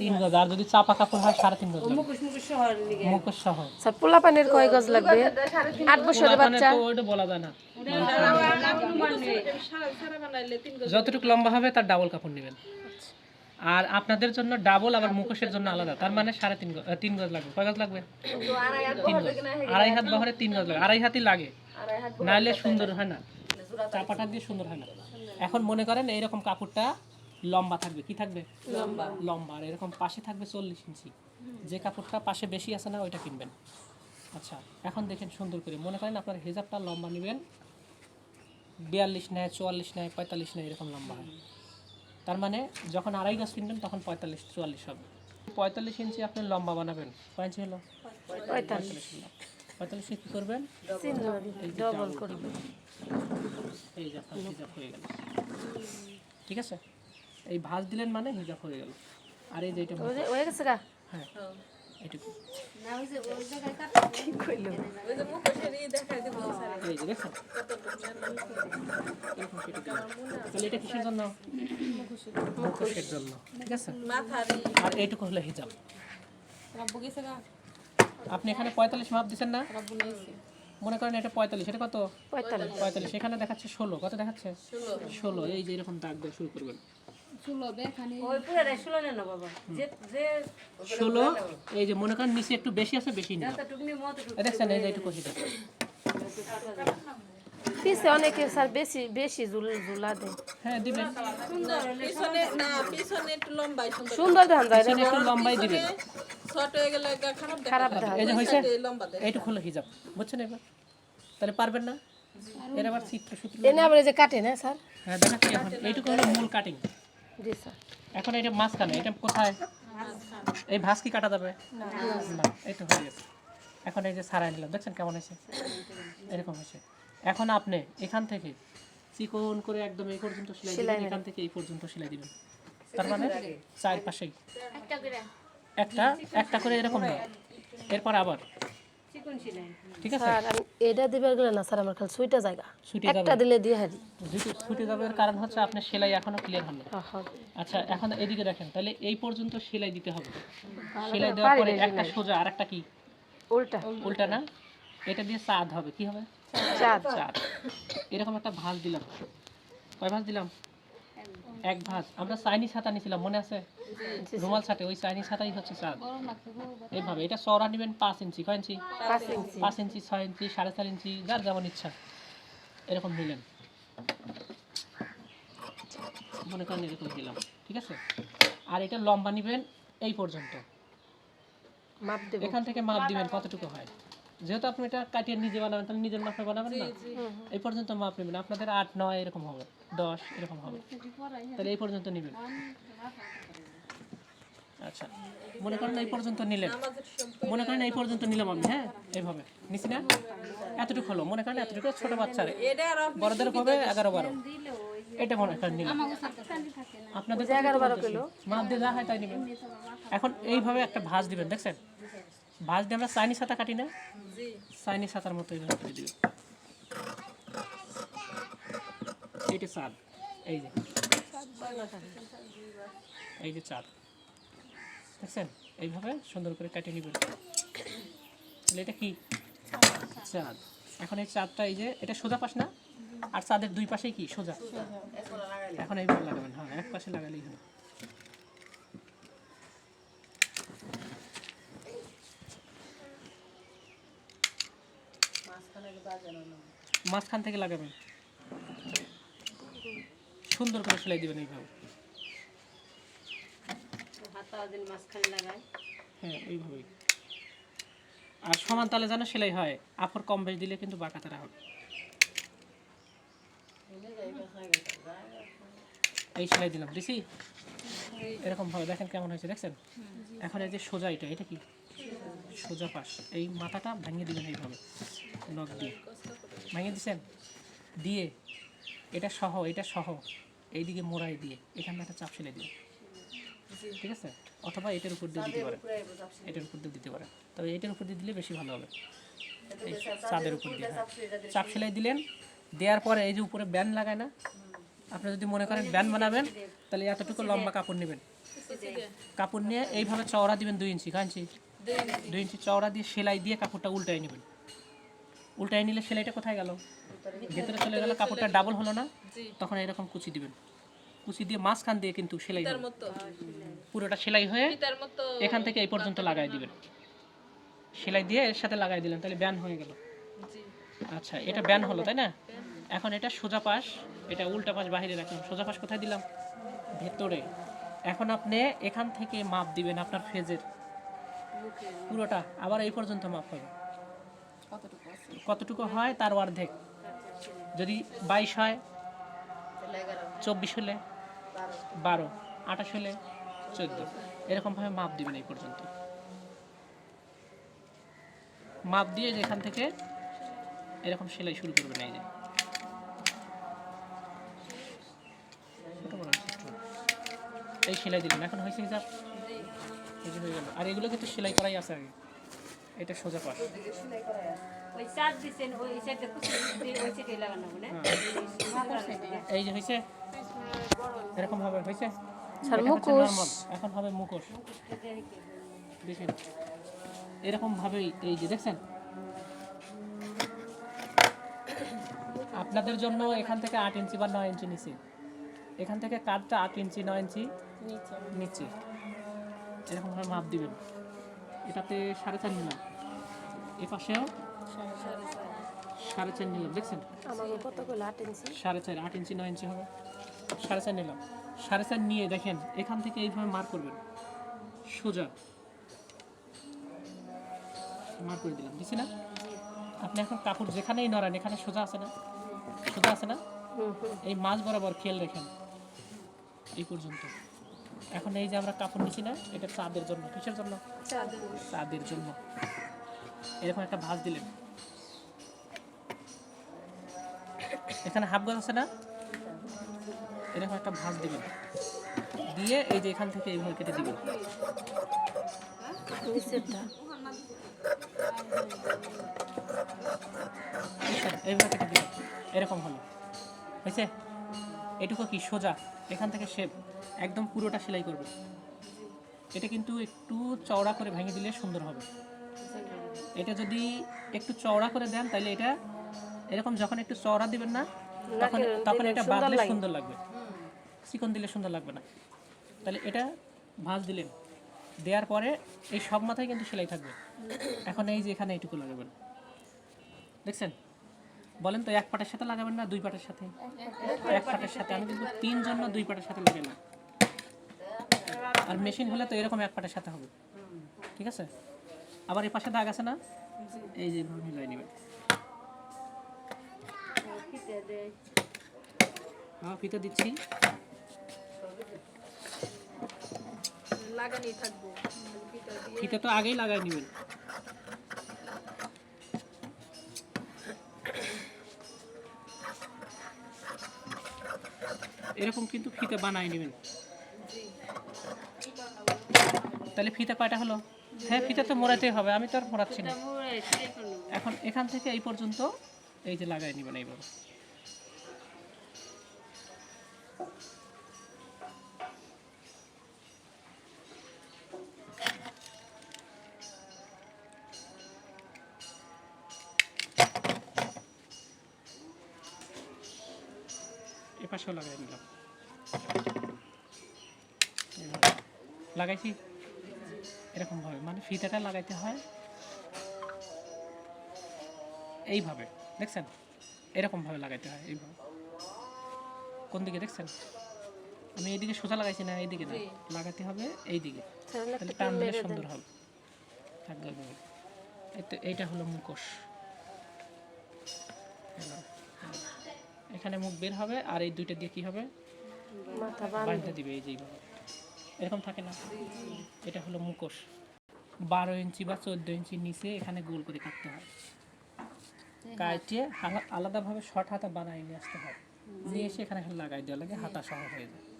তিন গজ আর যদি চাপা কাপড় হয় সাড়ে তিন গজ মুখোশ সহ স্যার পোলা পানির কয় গজ লাগবে? আট বছরের মানে বাচ্চা। তো ওইটা বলা যায় না। যতটুকু লম্বা হবে তার ডাবল কাপড় নেবেন। আর আপনাদের জন্য ডাবল আবার মুখোশের জন্য আলাদা। তার মানে সাড়ে তিন গজ তিন গজ লাগবে। কয় গজ লাগবে? তিন গজ। আড়াই হাত বহরে তিন গজ লাগে। আড়াই হাতই লাগে। নাহলে সুন্দর হয় না। চাপাটা দিয়ে সুন্দর হয় না। এখন মনে করেন এইরকম কাপড়টা লম্বা থাকবে কি থাকবে? লম্বা। লম্বা আর এরকম পাশে থাকবে চল্লিশ ইঞ্চি। যে কাপড়টা পাশে বেশি আছে না ওইটা কিনবেন। আচ্ছা এখন দেখেন সুন্দর করে। মনে করেন আপনার হেজাবটা লম্বা নেবেন বিয়াল্লিশ নেয় চুয়াল্লিশ নেয় পঁয়তাল্লিশ নেয় এরকম লম্বা হয়। তার মানে যখন আড়াই গাছ কিনবেন তখন পঁয়তাল্লিশ চুয়াল্লিশ হবে। পঁয়তাল্লিশ ইঞ্চি আপনি লম্বা বানাবেন কয় ইঞ্চি হলো? পঁয়তাল্লিশ। পঁয়তাল্লিশ ইঞ্চি করবেন। এই যে আপনার হিজাব হয়ে গেল। ঠিক আছে? এই ভাঁজ দিলেন মানে হিজাব হয়ে গেল। আর এই যে এটা ওই যে- হয়ে গেছে গা? হ্যাঁ এটুকু। এটা কিসের জন্য? মুখোশের জন্য। ঠিক আছে? আর এইটুকু হলো হিজাব। আপনি এখানে পঁয়তাল্লিশ মাপ দিচ্ছেন না? মনে করেন এটা পঁয়তাল্লিশ এটা কত? পঁয়তাল্লিশ। পঁয়তাল্লিশ এখানে দেখাচ্ছে ষোলো। কত দেখাচ্ছে? ষোলো। এই যে এরকম দাগ দিয়ে শুরু করবেন। ওই পুরাটাই শুলো না বাবা? যে যে ষোলো এই যে মনে করেন নিচে একটু বেশি আছে বেশি দেখছেন এই যে এইটুকু হিজাব পিছে অনেকে স্যার বেশি বেশি ঝুলা দেয়। হ্যাঁ দিবেন। পিছনে না পিছনে একটু লম্বাই সুন্দর সুন্দর ধান যায় একটু লম্বাই দিবেন। ছোট হয়ে গেলে খারাপ খারাপ এই যে হয়েছে এই লম্বা হলো হিজাব বুঝছেন এবার? তাহলে পারবেন না? এর আবার চিত্র সূত্র এনে আবার এই যে কাটে না স্যার? হ্যাঁ দেখাচ্ছি এখন। এইটুকু হলো মূল কাটিং জি স্যার। এখন এটা মাঝখানে এটা কোথায়? এই ভাঁজ কি কাটা যাবে? না। এই তো হয়ে গেছে। এখন এই যে সারাই নিলাম দেখছেন কেমন হয়েছে? এরকম হয়েছে। এখন আপনি এখান থেকে চিকন করে একদম এই পর্যন্ত সেলাই দিবেন এখান থেকে এই পর্যন্ত সেলাই দিবেন। তার মানে চার পাশেই একটা একটা করে এরকম না। এরপর আবার চিকন সিলাই। ঠিক আছে? স্যার আমি এটা দিবার গেলে না স্যার আমার খালি সুইটা জায়গা। একটা দিলে দিয়ে হারি দুটো যাবে এর কারণ হচ্ছে আপনার সেলাই এখনও ক্লিয়ার হয়নি। আচ্ছা এখন এদিকে দেখেন তাহলে এই পর্যন্ত সেলাই দিতে হবে। সেলাই দেওয়ার পরে একটা সোজা আর একটা কি? উল্টা। উল্টা না? এটা দিয়ে চাঁদ হবে কি হবে? চাঁদ। চাঁদ। এরকম একটা ভাঁজ দিলাম। কয় ভাঁজ দিলাম? এক ভাঁজ। আমরা চাইনিজ ছাতা নিয়েছিলাম মনে আছে? রুমাল ছাটে ওই চাইনিজ ছাতাই হচ্ছে চাঁদ এইভাবে এটা চওড়া নেবেন পাঁচ ইঞ্চি কয় ইঞ্চি? পাঁচ ইঞ্চি। ছয় ইঞ্চি সাড়ে চার ইঞ্চি যার যেমন ইচ্ছা। এরকম নিলেন। মনে করেন এরকম দিলাম ঠিক আছে? আর এটা লম্বা নেবেন এই পর্যন্ত। এখান থেকে মাপ দিবেন কতটুকু হয়? যেহেতু আপনি এটা কাটিয়ে নিজে বানাবেন তাহলে নিজের মাপে বানাবেন না? এই পর্যন্ত মাপ নেবেন। আপনাদের আট নয় এরকম হবে দশ এরকম হবে। তাহলে এই পর্যন্ত নেবেন। আচ্ছা মনে করেন এই পর্যন্ত নিলেন। মনে করেন এই পর্যন্ত নিলাম আমি হ্যাঁ? এইভাবে। নিছি না? এতটুকু হলো। মনে করেন এতটুকু ছোট বাচ্চার। বড়দের হবে এগারো বারো। এটা মনে করেন নিলাম আপনাদের এগারো বারো কিলো। মাপ দিয়ে যা হয় তাই নেবেন। এখন এইভাবে একটা ভাঁজ দিবেন দেখছেন? ভাঁজ দিয়ে আমরা চাইনিজ ছাতা কাটি না? চাইনিজ ছাতার মতো এইভাবে করে দিবেন এইটা চাঁদ এই যে। এই যে চাঁদ। দেখছেন? এইভাবে সুন্দর করে কাটিয়ে নেবেন। তাহলে এটা কি? চাঁদ। এখন এই চাঁদটা এই যে এটা সোজা পাশ না? আর চাঁদের দুই পাশেই কি? সোজা। এখন এইভাবে লাগাবেন হ্যাঁ এক পাশে লাগালেই হবে। মাঝখান থেকে লাগাবেন। সুন্দর করে সেলাই দিবেন এইভাবে। হ্যাঁ আর সমান তালে যেন সেলাই হয় আপর কম বেশ দিলে কিন্তু বাঁকা তারা হবে। এই সেলাই দিলাম দিছি এরকম ভাবে দেখেন কেমন হয়েছে দেখছেন? এখন এই যে সোজা এটা এটা কি? সোজা পাশ। এই মাথাটা ভেঙে দিবেন এইভাবে। নখ দিয়ে। ভেঙে দিছেন? দিয়ে। এটা সহ এটা সহ। এইদিকে মোড়াই দিয়ে। এখানে একটা চাপ সেলাই দিয়ে ঠিক আছে? অথবা এটার উপর দিয়ে দিতে পারেন। এটার উপর দিয়ে দিতে পারেন। তবে এটার উপর দিয়ে দিলে বেশি ভালো হবে। এই চাঁদের উপর দিয়ে হ্যাঁ। চাপ সেলাই দিলেন। দেওয়ার পরে এই যে উপরে ব্যান্ড লাগায় না? আপনি যদি মনে করেন ব্যান্ড বানাবেন, তাহলে এতটুকু লম্বা কাপড় নেবেন। কাপড় নিয়ে এইভাবে চওড়া দিবেন দুই ইঞ্চি। কাঞ্চি দুই ইঞ্চি। চওড়া দিয়ে সেলাই দিয়ে কাপড়টা উল্টাই নেবেন। উল্টাই নিলে সেলাইটা কোথায় গেল? ভেতরে চলে গেল কাপড়টা ডাবল হলো না? তখন এরকম কুচি দিবেন। কুচি দিয়ে মাঝখান দিয়ে কিন্তু সেলাই পুরোটা সেলাই হয়ে এখান থেকে এই পর্যন্ত লাগাই দিবেন। সেলাই দিয়ে এর সাথে লাগাই দিলেন তাহলে ব্যান হয়ে গেল। আচ্ছা এটা ব্যান হলো তাই না? এখন এটা সোজা পাশ এটা উল্টা পাশ বাইরে রাখলাম। সোজা পাশ কোথায় দিলাম? ভেতরে। এখন আপনি এখান থেকে মাপ দিবেন আপনার ফেজের। পুরোটা। আবার এই পর্যন্ত মাপ হবে কতটুকু হয় তার অর্ধেক। যদি বাইশ হয় চব্বিশ হলে বারো। আঠাশ হলে চোদ্দ। এরকমভাবে মাপ দিবেন এই পর্যন্ত। মাপ দিয়ে যে এখান থেকে এরকম সেলাই শুরু করবেন এই যে। এই সেলাই দিলেন। এখন হয়েছে হিসাব এই যে হয়ে গেল। আর এগুলো কিন্তু সেলাই করাই আছে আগে। এটা সোজা পাশ। না? এই যে হয়েছে এরকম হবে হয়েছে normal, এখন হবে মুখোশ। দেখেন এরকম ভাবেই এই যে দেখছেন? আপনাদের জন্য এখান থেকে আট ইঞ্চি বা নয় ইঞ্চি নিচে। এখান থেকে কাঠটা আট ইঞ্চি নয় ইঞ্চি নিচে। এরকম ভাবে মাপ দিবেন। এটাতে সাড়ে চার নিলাম। এ পাশেও সাড়ে চার নিলাম দেখছেন? সাড়ে চার আট ইঞ্চি নয় ইঞ্চি হবে। সাড়ে চার নিলাম। সাড়ে চার নিয়ে দেখেন এখান থেকে এইভাবে মার করবেন। সোজা। মার করে দিলাম দিছি না? আপনি এখন কাপড় যেখানেই নড়ান এখানে সোজা আছে না? সোজা আছে না? এই মাছ বরাবর খেয়াল রেখেন। এই পর্যন্ত। এখন এই যে আমরা কাপড় নিছি না এটা চাঁদের জন্য। কিসের জন্য? চাঁদের জন্য। এরকম একটা ভাঁজ দিলেন। এখানে হাফ গাছ আছে না? এরকম একটা ভাঁজ দিবেন দিয়ে এই যে এখান থেকে এইভাবে কেটে দিবেন এইভাবে কেটে দিবেন এরকম হলো। হয়েছে? এটুকু কি সোজা? এখান থেকে শেপ একদম পুরোটা সেলাই করবে। এটা কিন্তু একটু চওড়া করে ভেঙে দিলে সুন্দর হবে। এটা যদি একটু চওড়া করে দেন তাহলে এটা এরকম যখন একটু চওড়া দিবেন না তখন তখন এটা বাঁধলে সুন্দর লাগবে। চিকন দিলে সুন্দর লাগবে না। তাহলে এটা ভাঁজ দিলেন। দেওয়ার পরে এই সব মাথায় কিন্তু সেলাই থাকবে। এখন এই যে এখানে এইটুকু লাগাবেন। দেখছেন? বলেন তো এক পাটের সাথে লাগাবেন না দুই পাটের সাথে? এক পাটের সাথে। আমি কিন্তু তিন জন্য দুই পাটের সাথে লাগাই না। আর মেশিন হলে তো এরকম এক পাটের সাথে হবে। ঠিক আছে? আবার এই পাশে দাগ আছে না? এই যে মিলাই নেবেন। হ্যাঁ ফিতে দিচ্ছি। লাগানি থাকব। ফিতা ফিতে তো আগেই লাগাই নেবেন। এরকম কিন্তু ফিতে বানাই নেবেন। তাহলে ফিতে কয়টা হলো? হ্যাঁ ফিতে তো মোড়াতেই হবে, আমি তো আর মোড়াচ্ছি না। এখন এখান থেকে এই পর্যন্ত এই যে লাগাই নেবেন এইভাবে। এ পাশেও লাগাই নিলাম। লাগাইছি? এরকম ভাবে। মানে ফিতাটা লাগাইতে হয়। এইভাবে দেখছেন? এরকম ভাবে লাগাইতে হয় এইভাবে। কোন দিকে দেখছেন? আমি এইদিকে সোজা লাগাইছি না এইদিকে না? লাগাতে হবে এইদিকে। তাহলে তাহলে টান দিলে সুন্দর হবে। থাকবে এইটা হলো মুখোশ। এখানে মুখ বের হবে আর এই দুইটা দিয়ে কি হবে? মাথা বাঁধতে দিবে এই যে এইভাবে। এরকম থাকে না। এটা হলো মুখোশ। বারো ইঞ্চি বা চোদ্দ ইঞ্চি নিচে এখানে গোল করে কাটতে হয়। কাটিয়ে আলা- আলাদাভাবে শর্ট হাতা বানায় নিয়ে আসতে হয়। নিয়ে এসে এখানে লাগাই দেওয়া লাগে, হাতা সহ হয়ে যায়।